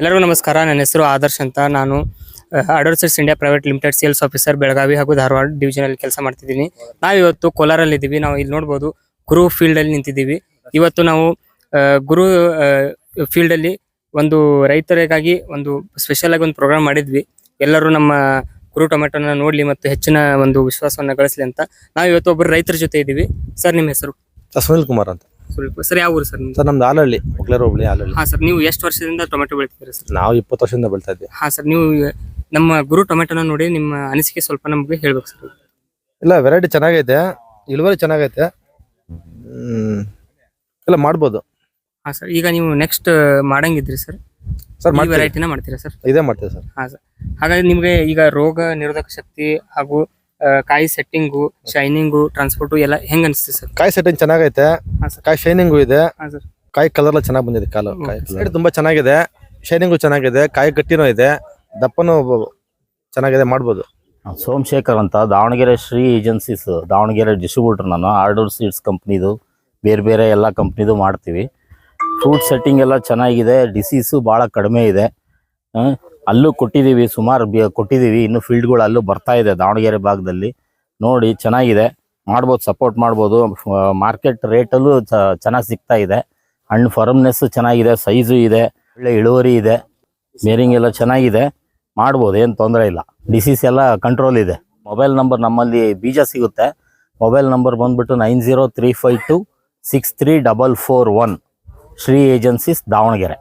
ಎಲ್ಲರಿಗೂ ನಮಸ್ಕಾರ. ನನ್ನ ಹೆಸರು ಆದರ್ಶ್ ಅಂತ. ನಾನು ಅಡೋರ್ಸರ್ಸ್ India private limited sales officer Belagavi ಹಾಗೂ ಧಾರವಾಡ ಡಿವಿಷನ್ ಅಲ್ಲಿ ಕೆಲಸ ಮಾಡ್ತಿದ್ದೀನಿ. ನಾವು ಇವತ್ತು ಕೋಲಾರಲ್ಲಿ ಇದ್ದೀವಿ ನಾವು ಇಲ್ಲಿ ನೋಡ್ಬೋದು, ಗುರು ಫೀಲ್ಡ್ ಅಲ್ಲಿ ನಿಂತಿದ್ದೀವಿ. ಇವತ್ತು ನಾವು ಗುರು ಫೀಲ್ಡ್ ಅಲ್ಲಿ ಒಂದು ರೈತರಿಗಾಗಿ ಒಂದು ಸ್ಪೆಷಲ್ ಆಗಿ ಒಂದು ಪ್ರೋಗ್ರಾಮ್ ಮಾಡಿದ್ವಿ. ಎಲ್ಲರೂ ನಮ್ಮ ಗುರು ಟೊಮೆಟೊನ ನೋಡ್ಲಿ ಮತ್ತು ಹೆಚ್ಚಿನ ಒಂದು ವಿಶ್ವಾಸವನ್ನು ಗಳಿಸ್ಲಿ ಅಂತ. ನಾವು ಇವತ್ತು ಒಬ್ಬರು ರೈತರ ಜೊತೆ ಇದ್ದೀವಿ ಸರ್, ನಿಮ್ಮ ಹೆಸರು? ಸರ್ ಸುನಿಲ್ ಕುಮಾರ್ ಅಂತ. ಸ್ವಲ್ಪ ಸರ್ ಯಾವ ಊರು ಸರ್ ನಿಮ್ದು? ಸರ್ ನಮ್ದು ಆಲಹಳ್ಳಿ ಒಕ್ಲೇರ್ ಹೋಬಳಿ ಆಲಹಳ್ಳಿ ಹಾ ಸರ್ ನೀವು ಎಷ್ಟು ವರ್ಷದಿಂದ ಟೊಮೆಟೊ ಬೆಳಿತಿದ್ದೀರಿ ಸರ್? ನಾವು ಇಪ್ಪತ್ತು ವರ್ಷದಿಂದ ಬೆಳ್ತಾ ಇದ್ವಿ ಹಾ ಸರ್ ನೀವು ನಮ್ಮ ಗುರು ಟೊಮೆಟೊನ ನೋಡಿ ನಿಮ್ಮ ಅನಿಸಿಕೆ ಸ್ವಲ್ಪ ನಮಗೆ ಹೇಳ್ಬೇಕು ಸರ್. ಇಲ್ಲ ವೆರೈಟಿ ಚೆನ್ನಾಗೈತೆ ಇಳುವರಿ ಚೆನ್ನಾಗೈತೆ. ಹ್ಮ್ ಎಲ್ಲ ಮಾಡ್ಬೋದು. ಹಾ ಸರ್ ಈಗ ನೀವು ನೆಕ್ಸ್ಟ್ ಮಾಡಂಗಿದ್ರಿ ಸರ್? ಸರ್ ಈ ಮಾಡ್ತೀವಿ. ವೆರೈಟಿನ ಮಾಡ್ತೀರಾ ಸರ್? ಇದೇ ಮಾಡ್ತೀವಿ ಸರ್. ಹಾ ಸರ್ ಹಾಗಾಗಿ ನಿಮಗೆ ಈಗ ರೋಗ ನಿರೋಧಕ ಶಕ್ತಿ ಹಾಗೂ ಕಾಯಿ ಸೆಟ್ಟಿಂಗು ಶೈನಿಂಗು ಟ್ರಾನ್ಸ್ಪೋರ್ಟ್ ಎಲ್ಲ ಹೆಂಗ್ ಅನಿಸ್ತಿ ಸರ್? ಕಾಯಿ ಸೆಟ್ಟಿಂಗ್ ಚೆನ್ನಾಗೈತೆ. ಹಾ ಸರ್. ಕಾಯಿ ಶೈನಿಂಗು ಇದೆ. ಹಾ ಸರ್. ಕಾಯಿ ಕಲರ್ ಎಲ್ಲ ಚೆನ್ನಾಗಿ ಬಂದಿದೆ ಕಾಲು. ಕಾಯಿ colour. ತುಂಬಾ ಚೆನ್ನಾಗಿದೆ. ಶೈನಿಂಗು ಚೆನ್ನಾಗಿದೆ. ಕಾಯಿ ಗಟ್ಟಿನೂ ಇದೆ. ದಪ್ಪನೂ ಬ- ಚೆನ್ನಾಗಿದೆ ಮಾಡ್ಬೋದು. ಸೋಮಶೇಖರ್ ಅಂತ ದಾವಣಗೆರೆ ಶ್ರೀ ಏಜೆನ್ಸೀಸ್ ದಾವಣಗೆರೆ ಡಿಸ್ಟ್ರಿಬ್ಯೂಟರ್ ನಾನು. ಆರ್ಡರ್ ಸೀಡ್ಸ್ ಕಂಪ್ನಿದು ಬೇರೆ ಬೇರೆ ಎಲ್ಲ ಕಂಪ್ನಿದು ಮಾಡ್ತೀವಿ. ಫ್ರೂಟ್ ಸೆಟ್ಟಿಂಗ್ ಎಲ್ಲ ಚೆನ್ನಾಗಿದೆ. ಡಿಸೀಸು ಭಾಳ ಕಡಿಮೆ ಇದೆ. ಆ, ಅಲ್ಲೂ ಕೊಟ್ಟಿದ್ದೀವಿ, ಸುಮಾರು ಬಿ ಕೊಟ್ಟಿದ್ದೀವಿ. ಇನ್ನು ಫೀಲ್ಡ್ಗಳು ಅಲ್ಲೂ ಬರ್ತಾ ಇದೆ ದಾವಣಗೆರೆ ಭಾಗದಲ್ಲಿ. ನೋಡಿ, ಚೆನ್ನಾಗಿದೆ. ಮಾಡ್ಬೋದು ಸಪೋರ್ಟ್ ಮಾಡ್ಬೋದು. ಮಾರ್ಕೆಟ್ ರೇಟಲ್ಲೂ ಚೆನ್ನಾಗಿ ಸಿಗ್ತಾ ಇದೆ. ಹಣ್ಣು ಫರ್ಮ್ನೆಸ್ ಚೆನ್ನಾಗಿದೆ ಸೈಜು ಇದೆ, ಒಳ್ಳೆ ಇಳುವರಿ ಇದೆ ಮೇರಿಂಗ್ ಎಲ್ಲ ಚೆನ್ನಾಗಿದೆ. ಮಾಡ್ಬೋದು, ಏನು ತೊಂದರೆ ಇಲ್ಲ. ಡಿಸೀಸ್ ಎಲ್ಲ ಕಂಟ್ರೋಲ್ ಇದೆ. ಮೊಬೈಲ್ ನಂಬರ್ ನಮ್ಮಲ್ಲಿ ಬೀಜ ಸಿಗುತ್ತೆ. ಮೊಬೈಲ್ ನಂಬರ್ ಬಂದ್ಬಿಟ್ಟು nine zero three five two six three double four one Shri agencies Davanagere.